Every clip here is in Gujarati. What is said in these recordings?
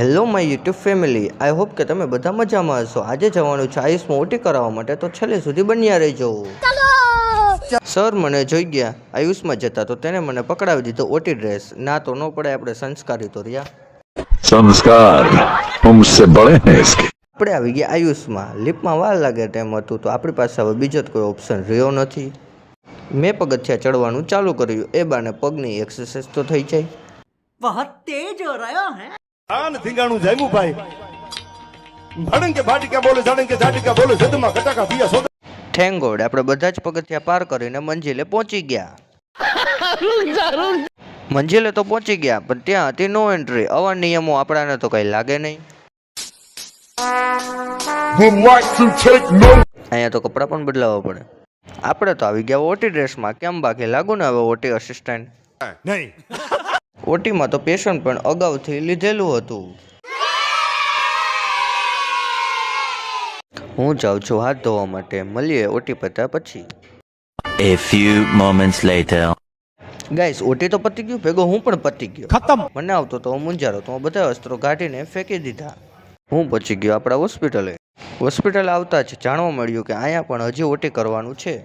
Hello my YouTube family I hope કે તમે બધા મજામાં હશો. આજે જવાનું છે આયુષમાં ઓટી કરાવવા માટે તો છેલ્લે સુધી બન્યા રહેજો. સર મને જોઈ ગયા આયુષમાં જતા તો તેને મને પકડાવી દીધો ઓટી ડ્રેસ ના તો ન પડે આપણે સંસ્કારી તો રહ્યા. સંસ્કાર હમસે બળે હે ઇસકે. આપણે આવી ગયા આયુષમાં લિપમાં વાર લાગે તેમ હતું તો આપણી પાસે હવે બીજો કોઈ ઓપ્શન રહ્યો નથી. મેં પગથિયા ચડવાનું ચાલુ કર્યું. એ બાને પગની એક્સરસાઇઝ તો થઈ જાય. બહુ તેજ હો રહ્યો હે. આન ધીંગાણું જામ્યું ભાઈ. ભડંગ કે ભાટિકા બોલે જાડંગ કે જાટિકા બોલે જદમાં કટાકા પિયા સોદા ઠેંગોડ આપણે બધા જ પગથિયા પાર કરીને મંજિલે પહોંચી ગયા. મંજિલે તો પહોંચી ગયા પણ ત્યાં હતી નો એન્ટ્રી આવા નિયમો આપણાને તો કઈ લાગે નહીં. અહીંયા તો કપડાં પણ બદલાવવા પડે. આપણે તો આવી ગયા ઓટી ડ્રેસમાં. કેમ બાકી? લાગુ ને હવે ઓટી અસિસ્ટન્ટ નહીં. ઓટીમાં તો પેશન્ટ પણ અગાઉથી લીધેલું હતું. હું જાઉં છું હાથ ધોવા માટે. મળીએ ઓટી પત્યા પછી. A few moments later. Guys OT તો પતી ગયું ભેગો હું પણ પતી ગયો. ખતમ. મને આવતો તો હું મુંજારો તો બધા અસ્ત્રો કાઢીને ફેંકી દીધા. હું પહોંચી ગયો આપણા હોસ્પિટલે. હોસ્પિટલ આવતા જ જાણવા મળ્યું કે અહીંયા પણ હજી ઓટી કરવાનું છે.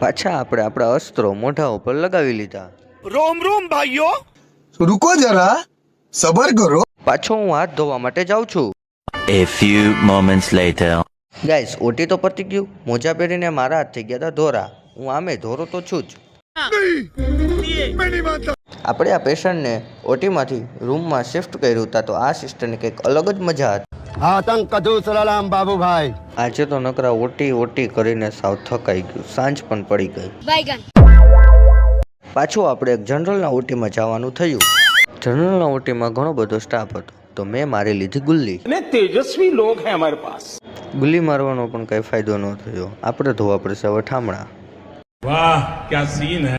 પાછા આપણે આપણા અસ્ત્રો મોઢા ઉપર લગાવી લીધા. રોમ રોમ ભાઈઓ. રૂકો જરા સબર કરો. પાછો હું હાથ ધોવા માટે જાઉં છું. A few moments later. Guys OT તો પતી ગયું. મોજા પહેરીને મારા હાથ થઈ ગયા હતા ધોરા. હું આમે ધોરો તો છું જ. આપણે આ પેશન્ટને ઓટીમાંથી રૂમમાં શિફ્ટ કર્યું હતા તો આ સિસ્ટરની કંઈક અલગ જ મજા હતી. આતંક કધુ સલાલામ બાબુભાઈ. આજે તો નકરા ઓટી ઓટી કરીને સાવ થકાઈ ગયું. સાંજ પણ પડી ગઈ. પાછું આપણે એક જનરલના ઓટીમાં જવાનું થયું. જનરલના ઓટીમાં ઘણો બધો સ્ટાફ હતો. તો મેં મારી લીધી ગુલ્લી. અને તેજસ્વી લોક હે અમારે પાસ. ગુલ્લી મારવાનો પણ કઈ ફાયદો ન થયો. આપણે ધોવા પડશે હવે ઠામણા. વાહ ક્યા સીન હે?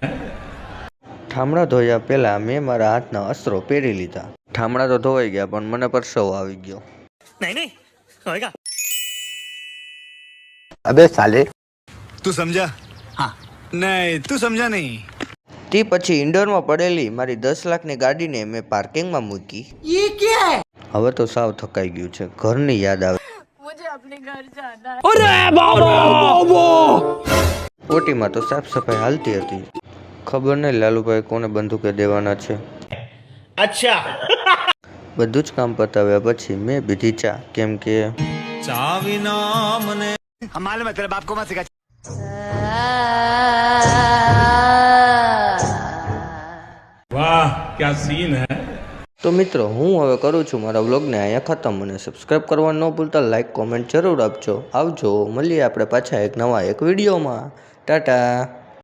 ઠામણા ધોયા પહેલા મેં મારા હાથના અસ્ત્રો પહેરી લીધા. ઠામણા તો ધોવાઈ ગયા પણ મને પરસેવો આવી ગયો. નહીં નહીં હોયગા અબે સાલે. તું સમજા? હા. નહીં તું સમજા નહીં. તે પછી ઇન્ડોરમાં પડેલી મારી દસ લાખની ગાડીને મેં પાર્કિંગમાં મૂકી. હવે તો સાવ થકાઈ ગયું છે. ઘરની યાદ આવે. ઓટીમાં તો સાફ સફાઈ હાલતી હતી. ખબર નહીં લાલુભાઈ કોને બંદૂકે દેવાના છે. અચ્છા. બધું જ કામ પતાવ્યા પછી મેં બીધી ચા. કેમ કે મને હમાલ મતલબ આપકો મત સિખા क्या सीन है તો મિત્રો હું હવે કરું છું મારા વ્લોગને અહીંયા ખતમ અને સબસ્ક્રાઈબ કરવાનું ન ભૂલતા લાઈક કોમેન્ટ જરૂર આપજો આવજો મળીએ આપણે પાછા એક નવા એક વિડીયોમાં ટાટા